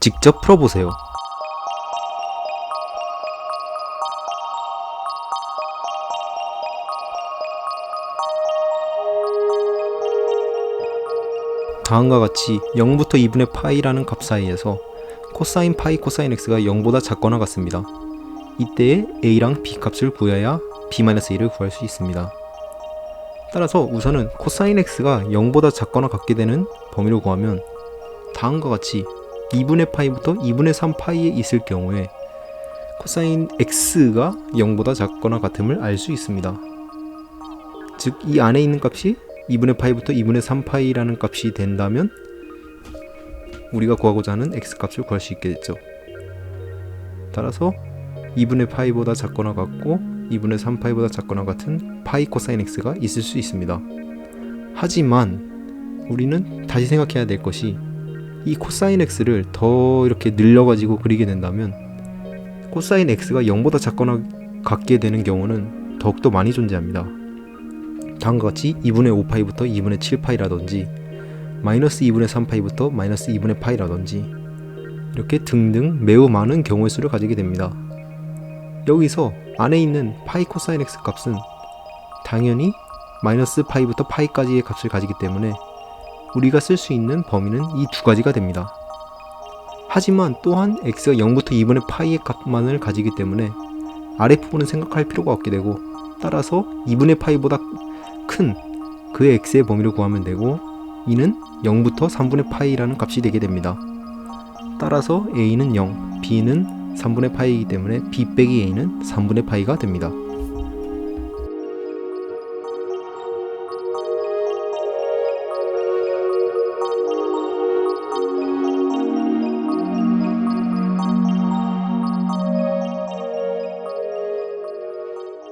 직접 풀어보세요. 다음과 같이 0부터 2분의 파이라는 값 사이에서 코사인 파이 코사인 x가 0보다 작거나 같습니다. 이때에 a랑 b 값을 구해야 b-a를 구할 수 있습니다. 따라서 우선은 코사인 x가 0보다 작거나 같게 되는 범위를 구하면 다음과 같이 2분의 파이부터 2분의 3 파이에 있을 경우에 코사인 x가 0보다 작거나 같음을 알 수 있습니다. 즉 이 안에 있는 값이 2분의 파이부터 2분의 3 파이라는 값이 된다면 우리가 구하고자 하는 x 값을 구할 수 있게 됐죠. 따라서 2분의 파이보다 작거나 같고 2분의 3 파이보다 작거나 같은 파이 코사인 x가 있을 수 있습니다. 하지만 우리는 다시 생각해야 될 것이 이 코사인 x를 더 이렇게 늘려가지고 그리게 된다면 코사인 x가 0보다 작거나 같게 되는 경우는 더욱더 많이 존재합니다. 다음과 같이 2분의 5파이부터 2분의 7파이라든지 마이너스 2분의 3파이부터 마이너스 2분의 파이라든지 이렇게 등등 매우 많은 경우의 수를 가지게 됩니다. 여기서 안에 있는 파이 코사인 x 값은 당연히 마이너스 파이부터 파이까지의 값을 가지기 때문에 우리가 쓸 수 있는 범위는 이 두 가지가 됩니다. 하지만 또한 x가 0부터 2분의 파이의 값만을 가지기 때문에 아랫부분은 생각할 필요가 없게 되고 따라서 2분의 파이보다 큰 그 x의 범위를 구하면 되고 이는 0부터 3분의 파이라는 값이 되게 됩니다. 따라서 a는 0, b는 3분의 파이이기 때문에 b 빼기 a는 3분의 파이가 됩니다.